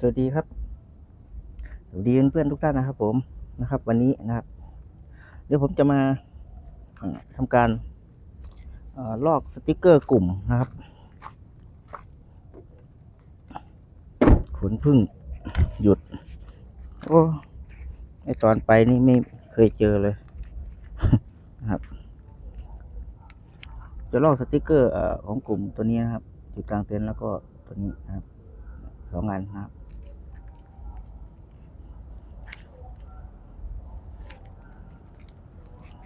สวัสดีครับสวัสดีเพื่อนๆทุกท่านนะครับผมนะครับ วันนี้นะครับ เดี๋ยวผมจะมาเอ่อทำการอลอกสติกเกอร์กลุ่มนะครับขนพึ่งหยุด โอ้ไอตอนไปนี่ไม่เคยเจอเลยนะครับ จะลอกสติกเกอร์อของกลุ่มตัวนี้นะครับจุดกลางเต็นท์แล้วก็ตัวนี้นะครับสองอันนะครับ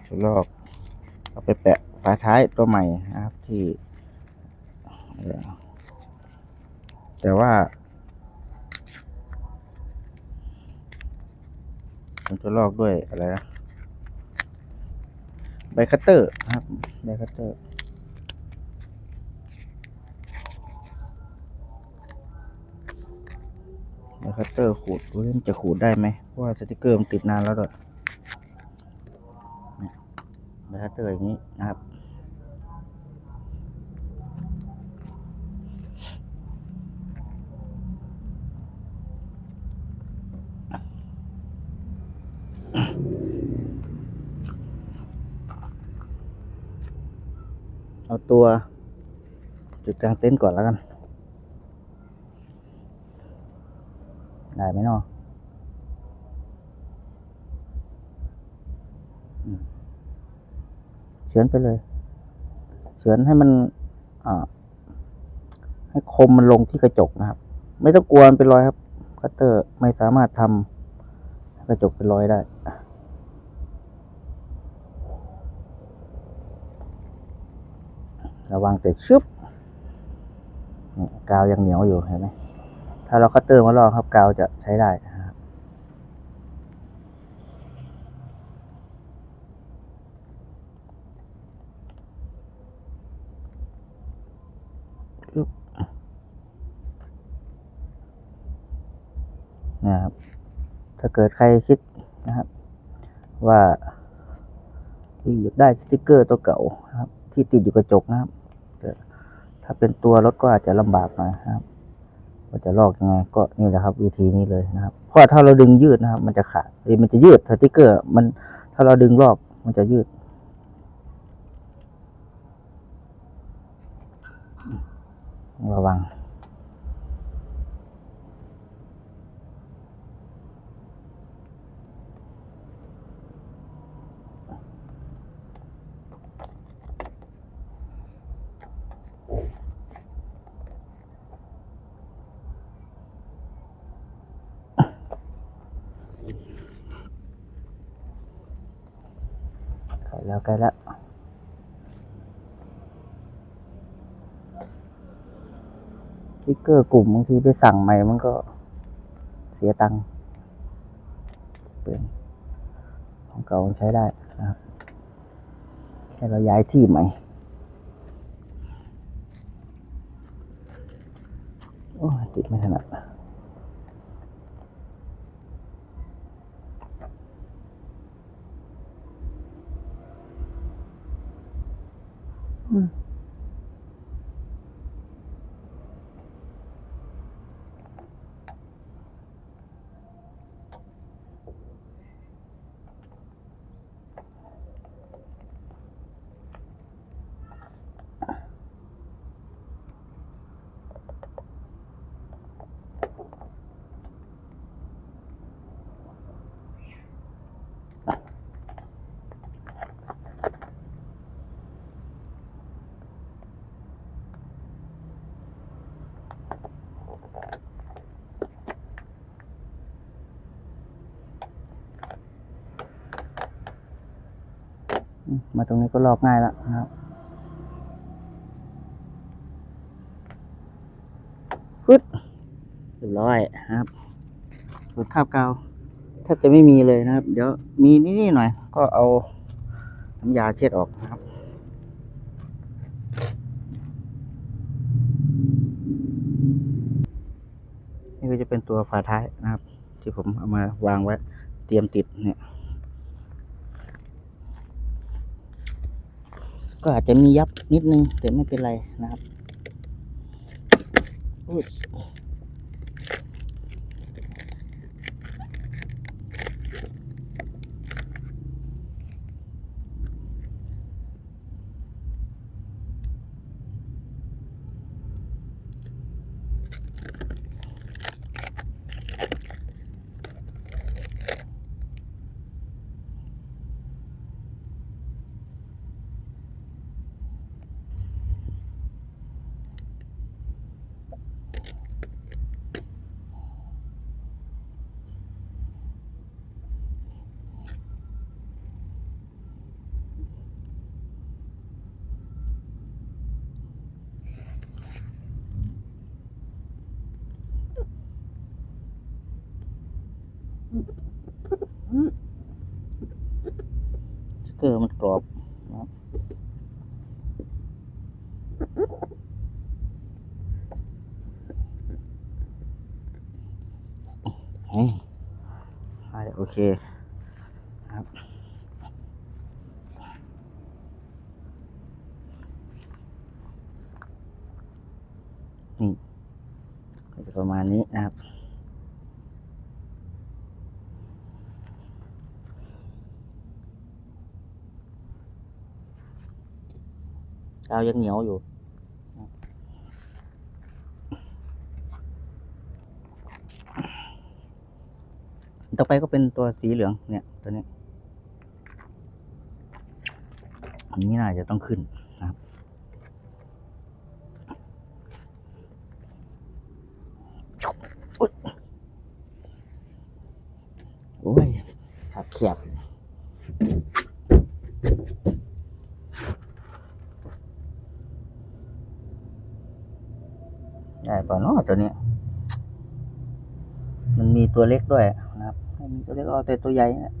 จะ ลอกเอาไปแปะฝาท้ายตัวใหม่นะครับที่แต่ว่าผมจะลอกด้วยอะไรนะใบคัตเตอร์นะครับใบคัตเตอร์ใบคัตเตอร์ขูดดูว่นจะขูดได้ไหมเพราะว่าสติกเกอร์มันติดนานแล้วด้วย บคัตเตอร์อย่างนี้นะครับ เอาตัวจุดกลางเต็นท์ก่อนแล้วกัน ได้ไหมเนาะอืม เฉือนไปเลย เฉือนให้มันอให้คมมันลงที่กระจกนะครับ ไม่ต้องกลัวนเป็นรอยครับ คัตเตอร์ไม่สามารถทำกระจกเป็นรอยได้ระวังแต่ชึบกาวยังเหนียวอยู่เห็นไหมถ้าเราคัตเตอร์มาลอกครับกาวจะใช้ได้นะครับอึ๊บ นะครับ ถ้าเกิดใครคิดนะครับ ว่าที่อยากได้สติกเกอร์ตัวเก่านะครับ ที่ติดอยู่กระจกนะครับถ้าเป็นตัวรถก็อาจจะลำบากหน่อยนะครับว่าจะลอกยังไงก็นี่แหละครับ วิธีนี้เลยนะครับ เพราะถ้าเราดึงยืดนะครับ มันจะขาดหรือมันจะยืดสติกเกอร์ มันถ้าเราดึงลอกมันจะยืดระวัง ใกล้แล้วสติ๊กเกอร์กลุ่มบางทีไปสั่งใหม่มันก็เสียตังค์เปลี่ยนของเก่ามันใช้ได้นะครับ แค่เราย้ายที่ใหม่โอ้ติดไม่ถนัด อื มอืมมาตรงนี้ก็ลอกง่ายแล้วนะครับฟึดเรียบร้อยนะครับส่วนคราบกาวแทบจะไม่มีเลยนะครับ เดี๋ยวมีนิดๆหน่อย ก็เอาน้ำยาเช็ดออกนะครับนี่ก็จะเป็นตัวฝาท้ายนะครับ ที่ผมเอามาวางไว้เตรียมติดเนี่ย ก็อาจจะมียับนิดนึงแต่ไม่เป็นไรนะครับ กรอบนะครับเฮ้ยอ่าโอเคครับ นี่ก็จะประมาณนี้นะครับ กาวยังเหนียวอยู่ต่อไปก็เป็นตัวสีเหลืองเนี่ยตัวนี้อันนี้น่าจะต้องขึ้นนะครับ โอ้ยขับเขียบ ได้ป่ะ เนาะตัวนี้ มันมีตัวเล็กด้วยนะครับมีตัวเล็กเอาแต่ตัวใหญ่นะ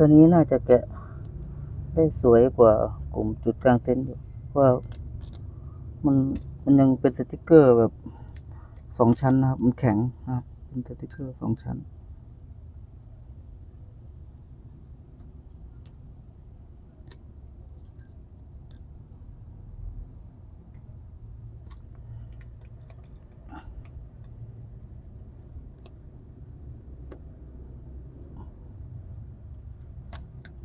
ตัวนี้น่าจะแกะได้สวยกว่ากลุ่มจุดกลางเต็นท์อยู่เพราะว่ามันมันยังเป็นสติกเกอร์แบบสองชั้นนะครับ มันแข็งนะครับ เป็นสติกเกอร์สองชั้น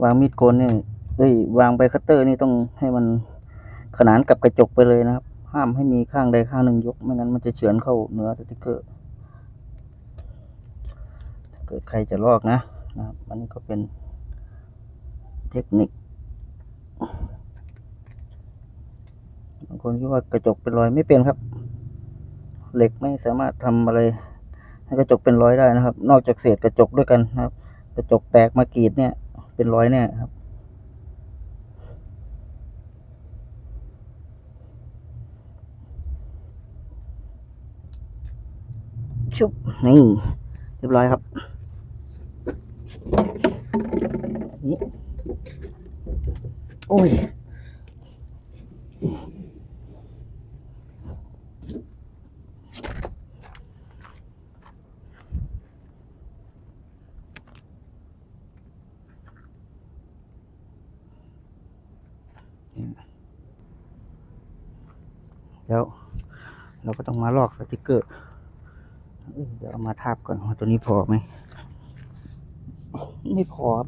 วางมีดโกนนี่เอ้ยวางใบคัตเตอร์นี่ต้องให้มันขนานกับกระจกไปเลยนะครับ ห้ามให้มีข้างใดข้างหนึ่งยก ไม่งั้นมันจะเฉือนเข้าเนื้อสติกเกอร์เกิดใครจะลอกนะนะครับอันนี้ก็เป็นเทคนิคบางคนคิดว่ากระจกเป็นรอยไม่เป็นครับ เหล็กไม่สามารถทำอะไรให้กระจกเป็นรอยได้นะครับ นอกจากเศษกระจกด้วยกันนะครับ กระจกแตกมากรีดเนี่ย เป็นร้อยแน่ครับ ชุบ นี่ เรียบร้อยครับ นี่ โอ้ย แล้วเราก็ต้องมาลอกสติกเกอร์เดี๋ยวเอามาทาบก่อนว่าตัวนี้พอไหม ไม่พอครับ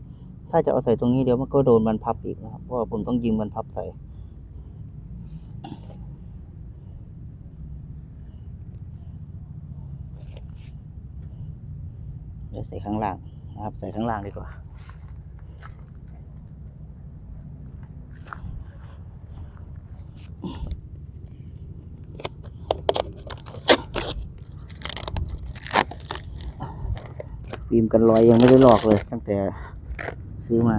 ถ้าจะเอาใส่ตรงนี้เดี๋ยวมันก็โดนบรรพับอีกนะครับ เพราะผมต้องยิงบรรพับใส่เดี๋ยวใส่ข้างล่างนะครับ ใส่ข้างล่างดีกว่า ฟิล์มกันรอยยังไม่ได้ลอกเลย ตั้งแต่ซื้อมา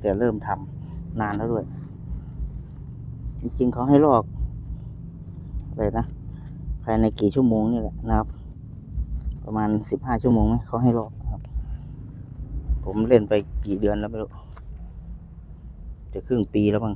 แต่เริ่มทำนานแล้วด้วย จริงๆเขาให้ลอกอะไรนะภายในกี่ชั่วโมงนี่แหละนะครับ ประมาณสิบห้าชั่วโมงไหมเขาให้ลอกครับ ผมเล่นไปกี่เดือนแล้วไม่รู้จะครึ่งปีแล้วบ้าง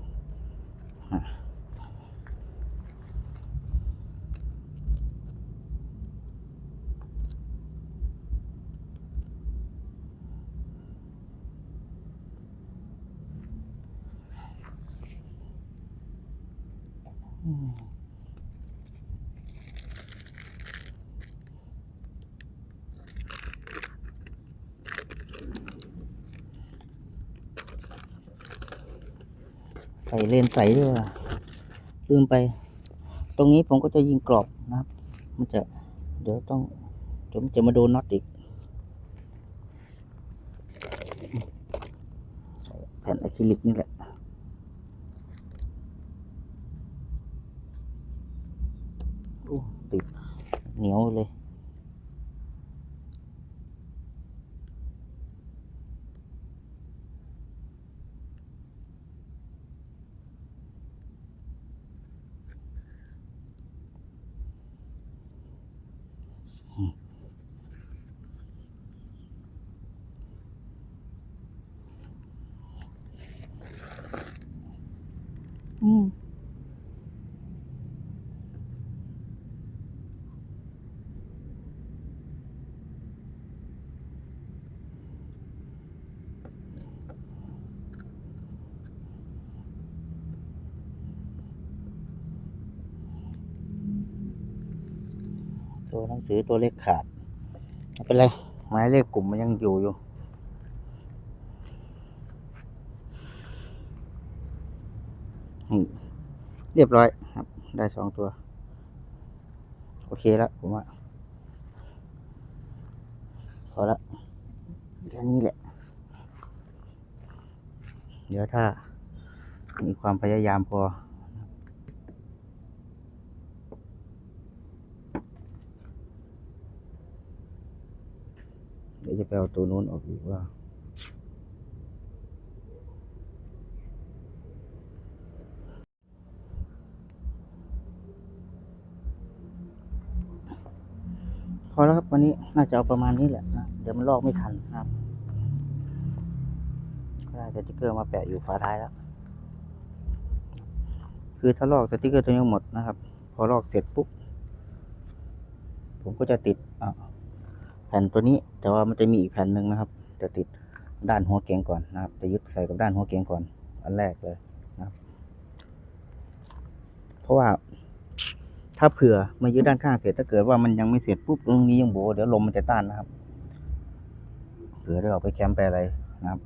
ใส่เลนใสด้วยลืมไป ตรงนี้ผมก็จะยิงกรอบนะครับ มันจะเดี๋ยวต้องเดี๋ยวมันจะมาโดนน็อตอีกแผ่นอะคริลิกนี่แหละ โอ้ติด เหนียวเลย อืม ตัวหนังสือตัวเลขขาดไม่เป็นไรหมายเลขกลุ่มมันยังอยู่อยู่เรียบร้อยครับ ได้สองตัว โอเคแล้วผมว่าพอละแค่นี้แหละ เดี๋ยวถ้ามีความพยายามพอ เดี๋ยวจะไปเอาตัวนู้นออกอีกว่าพอแล้วครับวันนี้น่าจะเอาประมาณนี้แหละนะเดี๋ยวมันลอกไม่ทันนะครับก็ได้สติกเกอร์มาแปะอยู่ฝาท้ายแล้ว คือถ้าลอกสติกเกอร์ตัวนี้หมดนะครับ พอลอกเสร็จปุ๊บผมก็จะติดอะ แผ่นตัวนี้แต่ว่ามันจะมีอีกแผ่นหนึ่งนะครับ จะติดด้านหัวเกียงก่อนนะครับ จะยึดใส่กับด้านหัวเกียงก่อน อันแรกเลยนะครับ เพราะว่าถ้าเผื่อมายึดด้านข้างเสร็จถ้าเกิดว่ามันยังไม่เสร็จปุ๊บตรงนี้ยังโบเดี๋ยวลมมันจะต้านนะครับเผื่อได้ออกไปแคมป์ไปอะไรนะครับ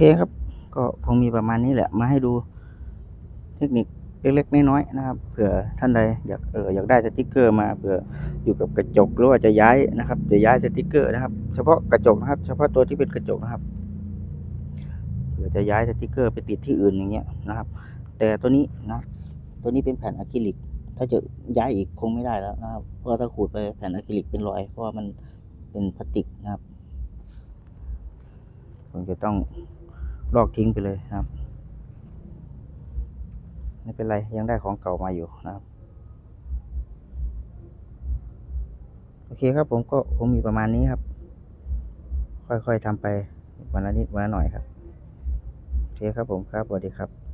เคครับ ก็คงมีประมาณนี้แหละ มาให้ดูเทคนิคเล็กๆน้อยๆนะครับ เผื่อท่านใดอยากเอออยากได้สติกเกอร์มาเผื่ออยู่กับกระจกหรือว่าจะย้ายนะครับ จะย้ายสติกเกอร์นะครับ เฉพาะกระจกนะครับ เฉพาะตัวที่เป็นกระจกนะครับเผื่อจะย้ายสติกเกอร์ไปติดที่อื่นอย่างเงี้ยนะครับ แต่ตัวนี้นะตัวนี้เป็นแผ่นอะคริลิก ถ้าจะย้ายอีกคงไม่ได้แล้วนะครับ เพราะถ้าขูดไปแผ่นอะคริลิกเป็นรอย เพราะว่ามันเป็นพลาสติกนะครับคงจะต้อง ลอกทิ้งไปเลยนะครับ ไม่เป็นไรยังได้ของเก่ามาอยู่นะครับ โอเคครับผมก็ผมมีประมาณนี้ครับ ค่อยๆทำไปวันละนิดวันละหน่อยครับ โอเคครับผมครับสวัสดีครับ